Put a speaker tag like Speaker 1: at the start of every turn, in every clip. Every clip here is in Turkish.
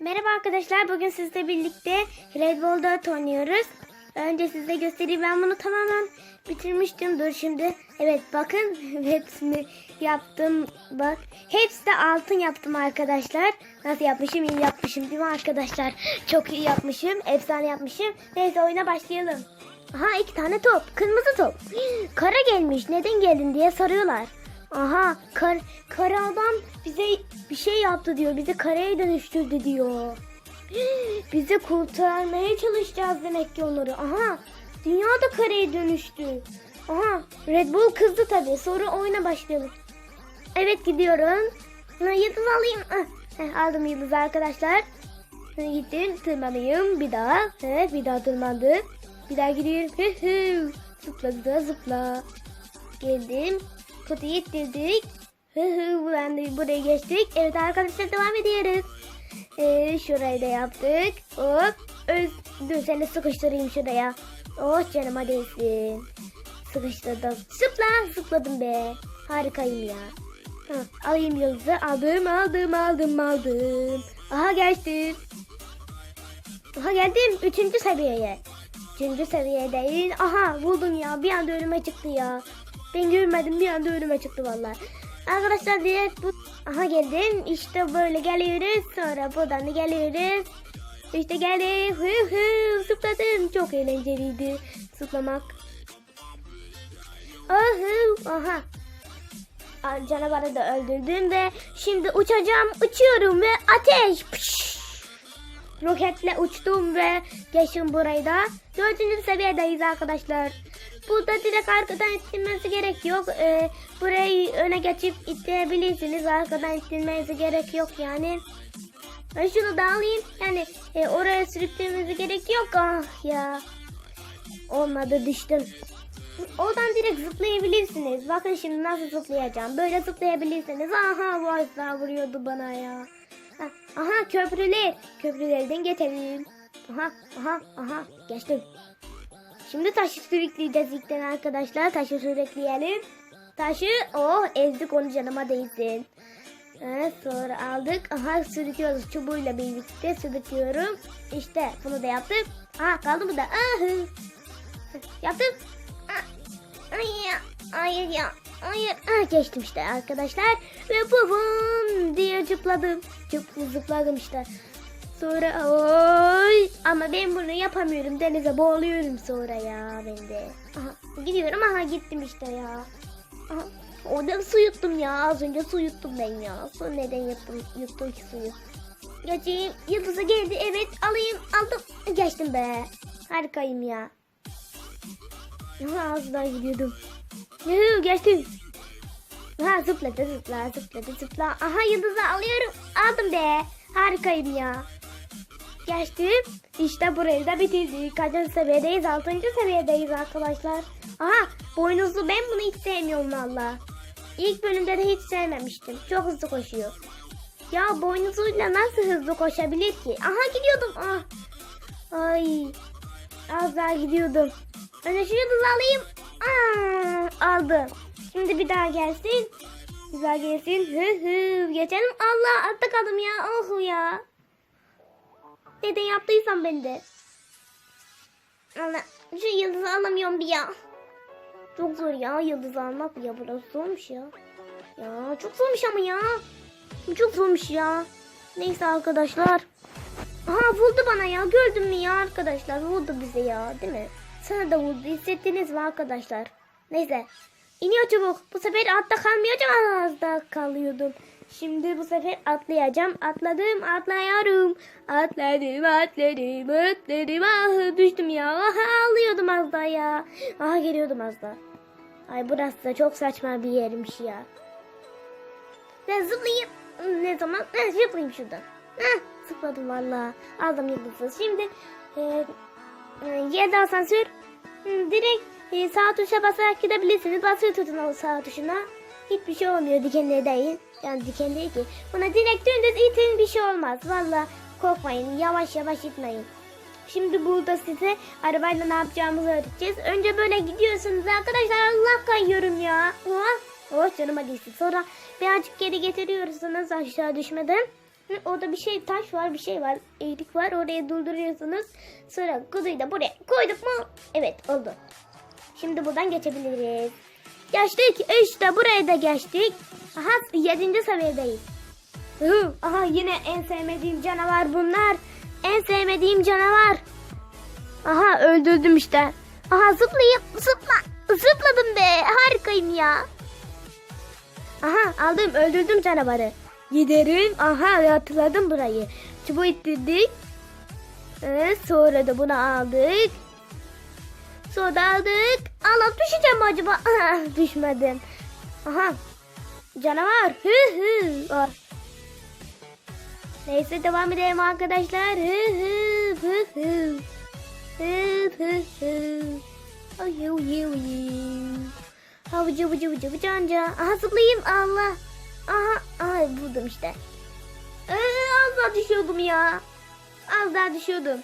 Speaker 1: Merhaba arkadaşlar. Bugün sizle birlikte Red Bull 4 oynuyoruz. Önce size göstereyim. Ben bunu tamamen bitirmiştim. Dur şimdi. Evet bakın hepsini yaptım. Bak. Hepsi de altın yaptım arkadaşlar. Nasıl yapmışım? İyi yapmışım değil mi arkadaşlar? Çok iyi yapmışım. Efsane yapmışım. Neyse oyuna başlayalım. Aha iki tane top. Kırmızı top. Kara gelmiş. Neden geldin diye soruyorlar. Aha kar, kara adam bize bir şey yaptı diyor. Bizi karaya dönüştürdü diyor. Bizi kurtarmaya çalışacağız demek ki onları. Aha dünya da karaya dönüştü. Aha Red Bull kızdı tabii. Sonra oyuna başlayalım. Evet gidiyorum. Yıldız alayım. Ah, aldım yıldızı arkadaşlar. Gittim tırmanayım bir daha. Evet bir daha tırmandı. Bir daha gidiyorum. Zıpladı da zıpla. Geldim. Kutuyu ittirdik. Buradan da buraya geçtik. Evet arkadaşlar devam ediyoruz. Ee, şurayı da yaptık. Hop. Öz, dur seni sıkıştırayım şuraya. Oh canıma değsin. Sıkıştırdım. Zıpla zıpladım be. Harikayım ya. Hı, alayım yıldızı. Aldım aldım aldım aldım. Aha geçtim. Aha geldim. Üçüncü seviyeye. Üçüncü seviyedeyim. Aha buldum ya. Bir anda önüme çıktı ya. Ben görmedim bir anda önüme çıktı vallahi. Arkadaşlar direkt bu... Aha geldim. İşte böyle geliyoruz. Sonra buradan da geliyoruz. İşte geldim. Hı hı zıpladım. Çok eğlenceliydi zıplamak. Aha. Aha. Canavarı da öldürdüm ve şimdi uçacağım. Uçuyorum ve ateş. Pış. Roketle uçtum ve geçtim burayı da. Dördüncü seviyedeyiz arkadaşlar. Burada direkt arkadan ittirmesi gerek yok. Ee, burayı öne geçip ittirebilirsiniz. Arkadan ittirmenize gerek yok yani. Ben şunu da alayım. Yani e, oraya sürüklememize gerek yok. Ah ya. Olmadı düştüm. Oradan direkt zıplayabilirsiniz. Bakın şimdi nasıl zıplayacağım. Böyle zıplayabilirsiniz. Aha asla vuruyordu bana ya. Ha, Aha köprüler. Köprülerden geçelim. Aha aha aha geçtim. Şimdi taşı sürükleyeceğiz ilkten arkadaşlar. Taşı sürükleyelim. Taşı oh ezdik onu canıma değsin. Evet, sonra aldık. Aha sürüklüyoruz çubuğuyla birlikte sürüklüyorum. İşte bunu da yaptık. Aha kaldı bu da. Aha. Yaptım. Ah, Ay ya. Hayır ya. Hayır. Ah, geçtim işte arkadaşlar. Ve bum diye zıpladım. Zıp, zıpladım işte. Sonra oy ama ben bunu yapamıyorum. Denize boğuluyorum sonra ya ben de. Aha, gidiyorum aha gittim işte ya. Aha, orada su yuttum ya. Az önce su yuttum ben ya. Su neden yuttum, yuttum ki suyu. Geçeyim. Yıldızı geldi. Evet alayım. Aldım. Geçtim be. Harikayım ya. Aha, daha gidiyordum. Yuhu, geçtim. Ha zıpladı zıpla zıpladı zıpla. Aha yıldızı alıyorum. Aldım be. Harikayım ya. Geçtim. İşte burayı da bitirdik. Kaçıncı seviyedeyiz? Altıncı seviyedeyiz arkadaşlar. Aha boynuzlu ben bunu hiç sevmiyorum valla. İlk bölümde de hiç sevmemiştim. Çok hızlı koşuyor. Ya boynuzuyla nasıl hızlı koşabilir ki? Aha gidiyordum. Ah. Ay. Az daha gidiyordum. Önce şu yıldızı alayım. Aldım. Şimdi bir daha gelsin. Daha gelsin. Hı hı. Geçelim. Allah altta kaldım ya. Oh ya. Neden yaptıysam ben de. Allah. Şu yıldızı alamıyorum bir ya. Çok zor ya yıldız almak ya burası zormuş ya. Ya çok zormuş ama ya. Çok zormuş ya. Neyse arkadaşlar. Aha vurdu bana ya gördün mü ya arkadaşlar vurdu bize ya değil mi? Sana da vurdu hissettiniz mi arkadaşlar? Neyse iniyor çabuk bu sefer altta kalmayacağım daha kalıyordum. Şimdi bu sefer atlayacağım atladım atlıyorum atladım atladım atladım ah düştüm ya aha ağlıyordum az daha ya aha geliyordum az daha. Ay burası da çok saçma bir yermiş ya. Ben zıplayayım. Ne zaman? Eh, zıplayayım şuradan. Heh, zıpladım valla. Aldım yıldızı. Şimdi e, e, yerde asansör. Direkt e, sağ tuşa basarak gidebilirsiniz. Basıyor tutun o sağ tuşuna. Hiçbir şey olmuyor dikenleri değil. Yani diken değil ki. Buna direkt dümdüz itin bir şey olmaz. Valla korkmayın. Yavaş yavaş itmeyin. Şimdi burada size arabayla ne yapacağımızı öğreteceğiz. Önce böyle gidiyorsunuz arkadaşlar. Allah kayıyorum ya. Oh, oh canıma değsin. Sonra birazcık geri getiriyorsunuz aşağı düşmeden. Orada bir şey taş var bir şey var. Eğrik var oraya durduruyorsunuz. Sonra kutuyu da buraya koyduk mu? Evet oldu. Şimdi buradan geçebiliriz. Geçtik işte buraya da geçtik. Aha 7. seviyedeyiz. Aha yine en sevmediğim canavar bunlar. En sevmediğim canavar. Aha öldürdüm işte. Aha zıplayıp zıpla. Zıpladım be. Harikayım ya. Aha aldım öldürdüm canavarı. Giderim. Aha hatırladım burayı. Çubuğu ittirdik. Ee, sonra da bunu aldık. Sonra da aldık. Allah düşeceğim acaba? Aha, düşmedim. Aha. Canavar. Hı hı. Ah. Neyse devam edelim arkadaşlar. Hı hı hı hı. Hı hı hı. Ay yu yu yu. Havucu vucu vucu vucu anca. Aha zıplayayım Allah. Aha, aha buldum işte. Ee, az daha düşüyordum ya. Az daha düşüyordum.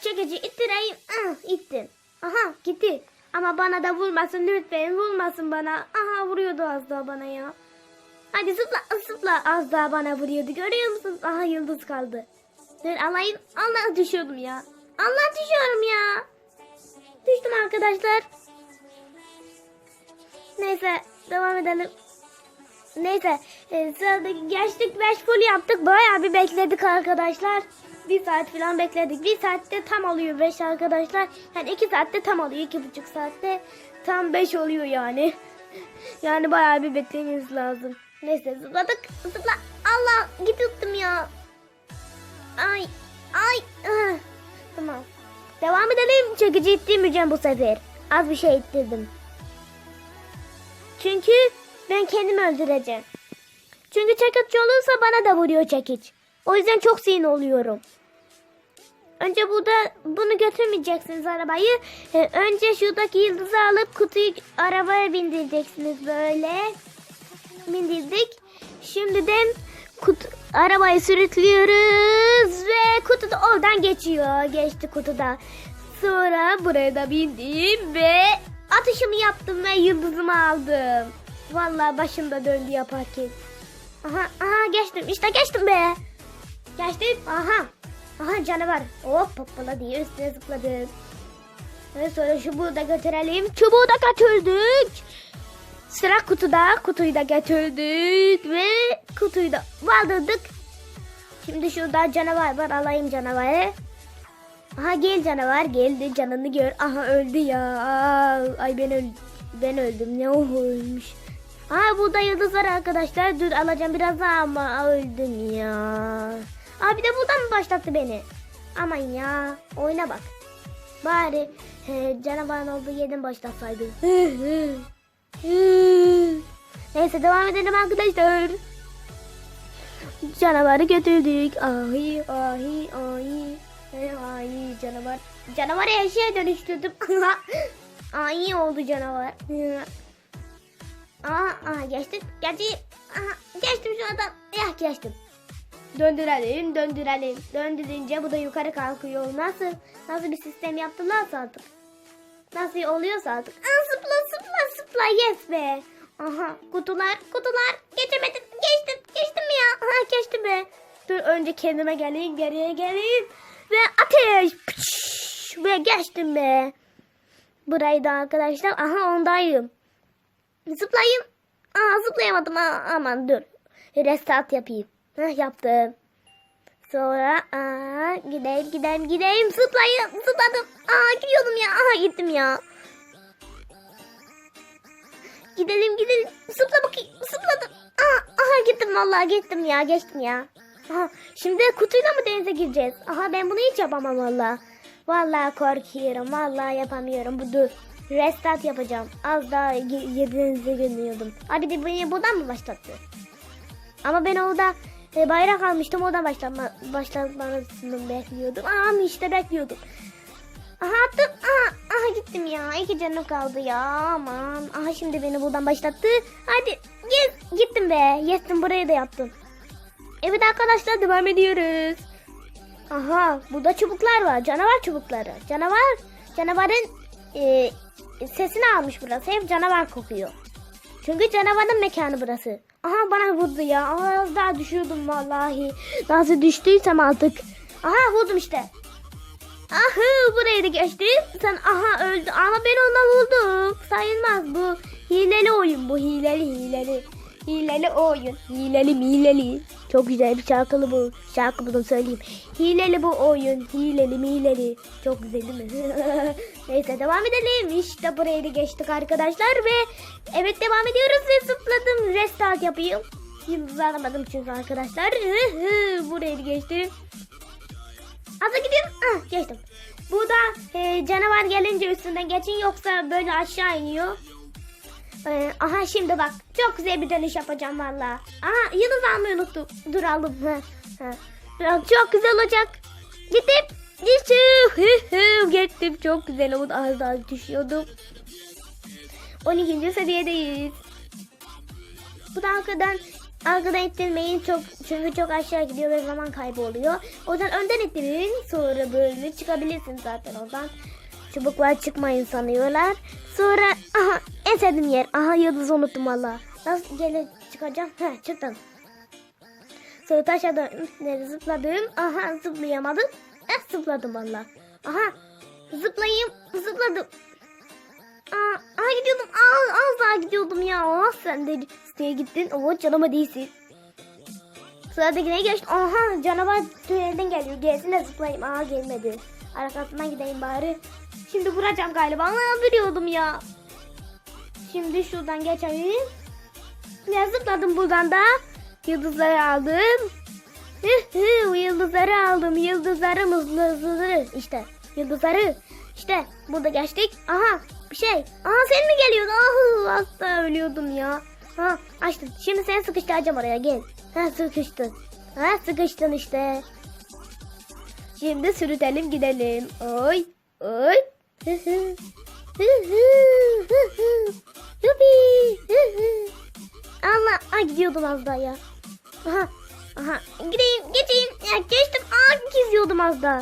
Speaker 1: Çekici ittireyim. Ah, ittim. Aha gitti. Ama bana da vurmasın lütfen vurmasın bana. Aha vuruyordu az daha bana ya. Hadi zıpla zıpla az daha bana vuruyordu görüyor musun? Aha yıldız kaldı. Dur alayım. Allah düşüyordum ya. Allah düşüyorum ya. Düştüm arkadaşlar. Neyse devam edelim. Neyse e, sırada geçtik 5 full yaptık. Bayağı bir bekledik arkadaşlar. Bir saat falan bekledik. Bir saatte tam oluyor 5 arkadaşlar. Yani 2 saatte tam oluyor. 2,5 saatte tam 5 oluyor yani. Yani bayağı bir beklemeniz lazım. Neyse zıpladık. Zıpla. Allah git tuttum ya. Ay. Ay. Tamam. Devam edelim. Çekici ittirmeyeceğim bu sefer. Az bir şey ittirdim. Çünkü ben kendimi öldüreceğim. Çünkü çekiç olursa bana da vuruyor çekiç. O yüzden çok sinir oluyorum. Önce burada bunu götürmeyeceksiniz arabayı. Ee, önce şuradaki yıldızı alıp kutuyu arabaya bindireceksiniz böyle. Bindirdik. Şimdi de kutu, arabayı sürüklüyoruz ve kutu da oradan geçiyor. Geçti kutuda. Sonra buraya da bindim ve atışımı yaptım ve yıldızımı aldım. Vallahi başım da döndü yaparken. Aha, aha geçtim. İşte geçtim be. Geçtim. Aha. Aha canavar. Hop hoppala diye üstüne zıpladım. Ve sonra çubuğu da götürelim. Çubuğu da götürdük. Sıra kutuda. Kutuyu da götürdük. Ve kutuyu da valdırdık. Şimdi şurada canavar var. Alayım canavarı. Aha gel canavar geldi canını gör. Aha öldü ya. Ay ben öl ben öldüm. Ne o ölmüş. Aa burada yıldız var arkadaşlar. Dur alacağım biraz daha ama öldüm ya. Aa bir de buradan mı başlattı beni? Aman ya. Oyuna bak. Bari he, canavarın olduğu yerden başlatsaydı. Neyse devam edelim arkadaşlar. Canavarı götürdük. Ahi ahi ahi. E, Ay canavar. Canavarı eşeğe dönüştürdüm. Ay oldu canavar. Aa, aa geçtim. Geçtim. Aha, geçtim şu anda. Ya geçtim. Döndürelim, döndürelim. Döndürünce bu da yukarı kalkıyor. Nasıl? Nasıl bir sistem yaptılarsa artık. Nasıl oluyorsa artık. Aa, zıpla zıpla zıpla yes be. Aha kutular kutular. Geçemedim. Geçtim. Geçtim ya. Aha geçtim be. Dur önce kendime geleyim geriye geleyim. Ve ateş. Pış, ve geçtim be. Burayı da arkadaşlar. Aha ondayım. Zıplayayım. Aa zıplayamadım. Aa, aman dur. Restart yapayım. Heh, yaptım. Sonra aa, gideyim gideyim gideyim zıplayayım zıpladım. Aa gidiyordum ya. Aha gittim ya. Gidelim gidelim. Zıpla bakayım. Zıpladım. Aha, aha gittim vallahi gittim ya. Geçtim ya. Aha, şimdi kutuyla mı denize gireceğiz? Aha ben bunu hiç yapamam valla. Vallahi korkuyorum. Vallahi yapamıyorum. Bu dur. Restart yapacağım. Az daha ye- denize girmiyordum. Abi de beni buradan mı başlattı? Ama ben orada e, bayrak almıştım. Oradan başlatma, başlatmasını bekliyordum. Ama işte bekliyordum. Aha attım. Aha, aha gittim ya. İki canım kaldı ya. Aman. Aha şimdi beni buradan başlattı. Hadi yes, gittim be. Yestim burayı da yaptım. Evet arkadaşlar devam ediyoruz. Aha burada çubuklar var. Canavar çubukları. Canavar. Canavarın e, sesini almış burası. Hep canavar kokuyor. Çünkü canavarın mekanı burası. Aha bana vurdu ya. Aha, az daha düşüyordum vallahi. Nasıl düştüysem artık. Aha vurdum işte. Ahı buraya da geçtim. Sen aha öldü ama ben ona vurdum. Sayılmaz bu. Hileli oyun bu. Hileli hileli. Hileli oyun. Hileli mileli. Çok güzel bir şarkılı bu. Şarkı bunu söyleyeyim. Hileli bu oyun. Hileli mileli. Çok güzel değil mi? Neyse devam edelim. İşte buraya da geçtik arkadaşlar ve evet devam ediyoruz ve zıpladım. Restart yapayım. Yıldız aramadım çünkü arkadaşlar. buraya da geçtim. Hadi gidiyorum. Ah, geçtim. Burada e, canavar gelince üstünden geçin yoksa böyle aşağı iniyor. E, aha şimdi bak çok güzel bir dönüş yapacağım valla. Aha yıldız almayı unuttum. Dur aldım. Çok güzel olacak. Gittim. Geçtim. Gittim. Çok güzel oldu. Az daha düşüyordum. 12. seviyedeyiz. Bu da arkadan arkadan ittirmeyin çok çünkü çok aşağı gidiyor ve zaman kaybı oluyor. O yüzden önden ittirin sonra böyle çıkabilirsin zaten oradan. Çubuklar çıkmayın sanıyorlar. Sonra aha en sevdiğim yer. Aha yıldızı unuttum valla. Nasıl gele çıkacağım? He çıktım. Sonra taşa dönüp zıpladım. Aha zıplayamadım. Eh zıpladım valla. Aha zıplayayım zıpladım. Aa, aa gidiyordum. Aa, az daha gidiyordum ya. Aa, sen de siteye gittin. Oo canıma değilsin. Sıradakine geç. Aha canavar tünelden geliyor. Gelsin de zıplayayım. Aa gelmedi. Arkasından gideyim bari. Şimdi vuracağım galiba. Aa ya. Şimdi şuradan geçeyim. Ya zıpladım buradan da. Yıldızları aldım. Hı yıldızları aldım. Yıldızlarım hızlı. İşte yıldızları. İşte burada geçtik. Aha bir şey. Aha sen mi geliyorsun? Ah hasta ölüyordum ya. Ha açtım. Şimdi seni sıkıştıracağım oraya gel. Ha sıkıştın. Ha sıkıştın işte. Şimdi sürütelim gidelim. Oy oy. Yupi. Allah ay gidiyordum az daha ya. Aha. Aha. Gideyim geçeyim. Ya geçtim. Aa gizliyordum az daha.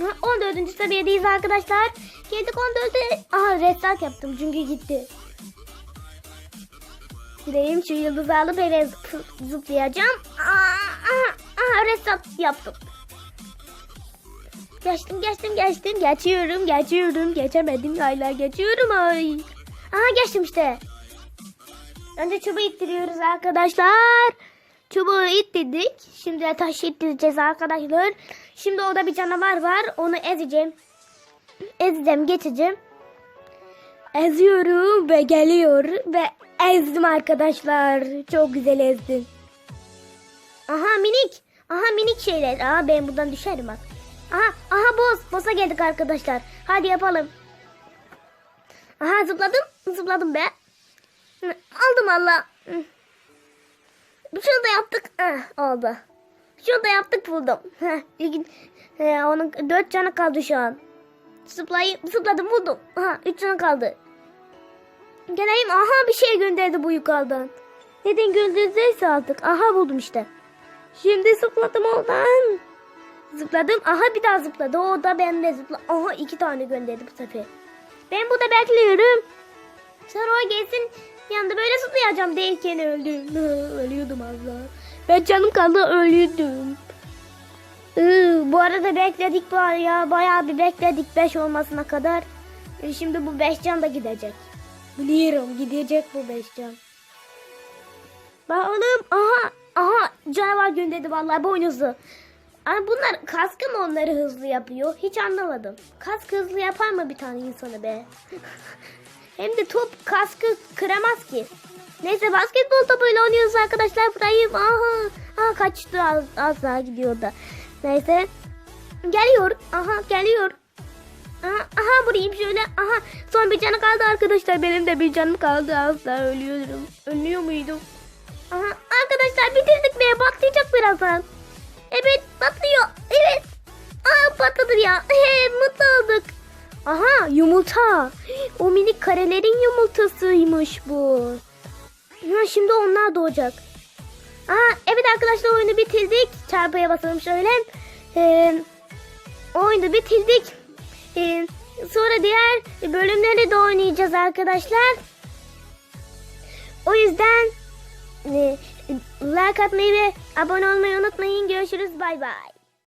Speaker 1: Ha, 14. seviyedeyiz arkadaşlar. Geldik 14'e. Aha restart yaptım çünkü gitti. Gideyim şu eve zıp- zıplayacağım. Aa, aha, aha, restart yaptım. Geçtim geçtim geçtim. Geçiyorum geçiyorum. Geçemedim hala geçiyorum ay. Aha geçtim işte. Önce çubuğu ittiriyoruz arkadaşlar. Çubuğu ittirdik. Şimdi de taşı ittireceğiz arkadaşlar. Şimdi orada bir canavar var. Onu ezeceğim. Ezeceğim geçeceğim. Eziyorum ve geliyor. Ve ezdim arkadaşlar. Çok güzel ezdim. Aha minik. Aha minik şeyler. Aa ben buradan düşerim bak. Aha aha boss. Boss'a geldik arkadaşlar. Hadi yapalım. Aha zıpladım. Zıpladım be. Aldım valla. Hı. Şunu da yaptık. Ah, oldu. Şunu da yaptık buldum. Heh, onun dört canı kaldı şu an. Zıplayıp zıpladım buldum. Aha, üç canı kaldı. Geleyim. Aha bir şey gönderdi bu yukarıdan. Neden gönderdiyse artık. Aha buldum işte. Şimdi zıpladım oradan. Zıpladım. Aha bir daha zıpladı. O da bende zıpla. Aha iki tane gönderdi bu sefer. Ben burada bekliyorum. Sonra o gelsin yanında böyle zıplayacağım değilken öldüm. Ölüyordum az daha. Ben canım kaldı ölüyordum. Iı, bu arada bekledik var ya bayağı bir bekledik 5 olmasına kadar. E, Şimdi bu 5 can da gidecek. Biliyorum gidecek bu 5 can. Bakalım aha aha canavar gönderdi vallahi boynuzlu. Ama bunlar kaskı mı onları hızlı yapıyor? Hiç anlamadım. Kask hızlı yapar mı bir tane insanı be? Hem de top kaskı kıramaz ki. Neyse basketbol topuyla oynuyoruz arkadaşlar. Burayı aha, aha kaçtı az, az daha gidiyor da. Neyse. Geliyor. Aha geliyor. Aha, aha vurayım şöyle. Aha son bir canı kaldı arkadaşlar. Benim de bir canım kaldı. Az daha ölüyorum. Ölüyor muydum? Aha arkadaşlar bitirdik be. Patlayacak birazdan. Evet patlıyor. Evet. Aa patladı ya. Mutlu olduk. Aha yumurta. O minik karelerin yumurtasıymış bu. Ha, şimdi onlar doğacak. Aha, evet arkadaşlar oyunu bitirdik. Çarpıya basalım şöyle. Ee, oyunu bitirdik. Ee, sonra diğer bölümleri de oynayacağız arkadaşlar. O yüzden e, like atmayı ve abone olmayı unutmayın. Görüşürüz. Bay bay.